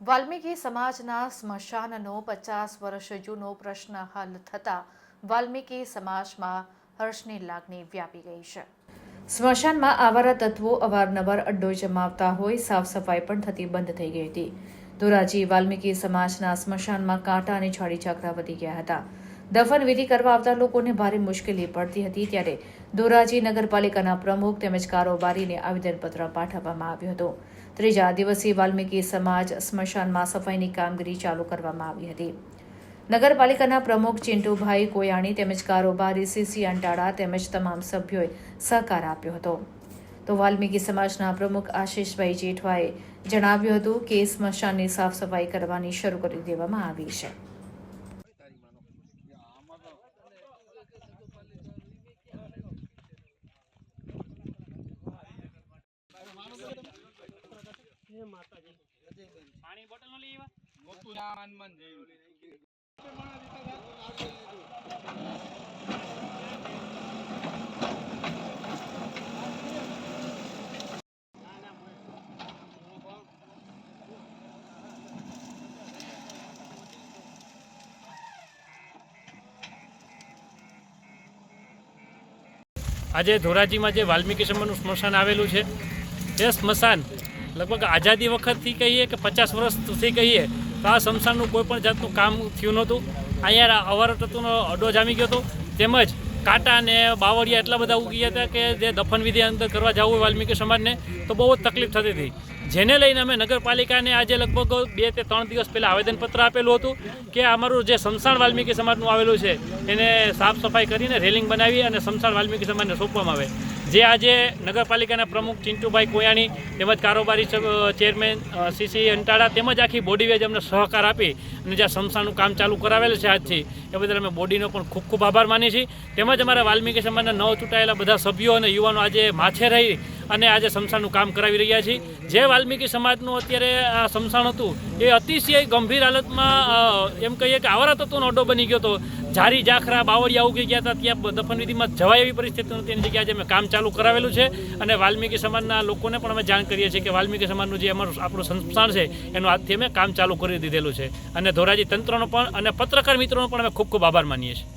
વાલ્મીકી સમાજના સ્મશાનનો પચાસ વર્ષ જૂનો પ્રશ્ન હલ થતાં વાલ્મીકી સમાજમાં હર્ષની લાગણી વ્યાપી ગઈ છે. સ્મશાનમાં આવારા તત્વો અવારનવાર અડ્ડો જમાવતા હોય સાફ સફાઈ પણ થતી બંધ થઈ ગઈ હતી. ધોરાજી વાલ્મીકી સમાજના સ્મશાનમાં કાંટા અને છાડી ચાકરા વધી ગયા હતા. દફન વિધિ કરવા આવતા લોકોને ભારે મુશ્કેલી પડતી હતી ત્યારે ધોરાજી નગરપાલિકાના પ્રમુખ તેમજ કારોબારીને આવેદનપત્ર પાઠવવામાં આવ્યું હતું. ત્રીજા દિવસે વાલ્મીકી સમાજ સ્મશાનમાં સફાઈની કામગીરી ચાલુ કરવામાં આવી હતી. નગરપાલિકાના પ્રમુખ ચિંટુભાઈ કોયાણી તેમજ કારોબારી સીસી અંટાળા તેમજ તમામ સભ્યોએ સહકાર આપ્યો હતો. તો વાલ્મીકી સમાજના પ્રમુખ આશીષભાઈ જેઠવાએ જણાવ્યું હતું કે સ્મશાનની સાફ સફાઈ કરવાની શરૂ કરી દેવામાં આવી છે. પાણી બોટલ નો લઈ આવ્યા આજે ધોરાજીમાં જે વાલ્મીકી સમાજનું સ્મશાન આવેલું છે તે સ્મશાન. લગભગ આઝાદી વખતથી કહીએ કે પચાસ વર્ષથી કહીએ, તો આ સ્મશાનનું કોઈ પણ જાતનું કામ થયું નહોતું. અહીંયા અવાર તત્વનો અડો જામી ગયો હતો. તેમજ કાંટા અને બાવળિયા એટલા બધા ઉગી હતા કે જે દફન વિધિ અંદર કરવા જવું હોય વાલ્મીકી સમાજને, તો બહુ જ તકલીફ થતી હતી. જેને લઈને અમે નગરપાલિકાને આજે લગભગ બે તે ત્રણ દિવસ પહેલાં આવેદનપત્ર આપેલું હતું કે અમારું જે સમસાણ વાલ્મીકી સમાજનું આવેલું છે, એને સાફ સફાઈ કરીને રેલિંગ બનાવી અને સમસાણ વાલ્મીકી સમાજને સોંપવામાં આવે. જે આજે નગરપાલિકાના પ્રમુખ ચિંટુભાઈ કોયાણી તેમજ કારોબારી ચેરમેન સીસી અંટાળા તેમજ આખી બોડી વેજ અમને સહકાર આપી અને જ્યાં સમસાનું કામ ચાલુ કરાવેલ છે આજથી, એ બદલ અમે બોડીનો પણ ખૂબ ખૂબ આભાર માની છીએ. તેમજ અમારા વાલ્મીકી સમાજના નવ ચૂંટાયેલા બધા સભ્યો અને યુવાનો આજે માથે રહી અને આજે સમસાનું કામ કરાવી રહ્યા છીએ. જે વાલ્મીકી સમાજનું અત્યારે આ સમસાણ હતું, એ અતિશય ગંભીર હાલતમાં એમ કહીએ કે આવારા હતો અડ્ડો બની ગયો હતો. ઝારી જાખરા બાવળિયા ઉગી ગયા હતા, ત્યાં દફનવિધિમાં જવાય એવી પરિસ્થિતિ નથી. એની જગ્યાએ અમે કામ ચાલુ કરાવેલું છે અને વાલ્મીકી સમાજના લોકોને પણ અમે જાણ કરીએ છીએ કે વાલ્મીકી સમાજનું જે અમારું આપણું સંસ્થાન છે, એનું આજથી અમે કામ ચાલુ કરી દીધેલું છે. અને ધોરાજી તંત્રનો પણ અને પત્રકાર મિત્રોનો પણ અમે ખૂબ ખૂબ આભાર માનીએ છીએ.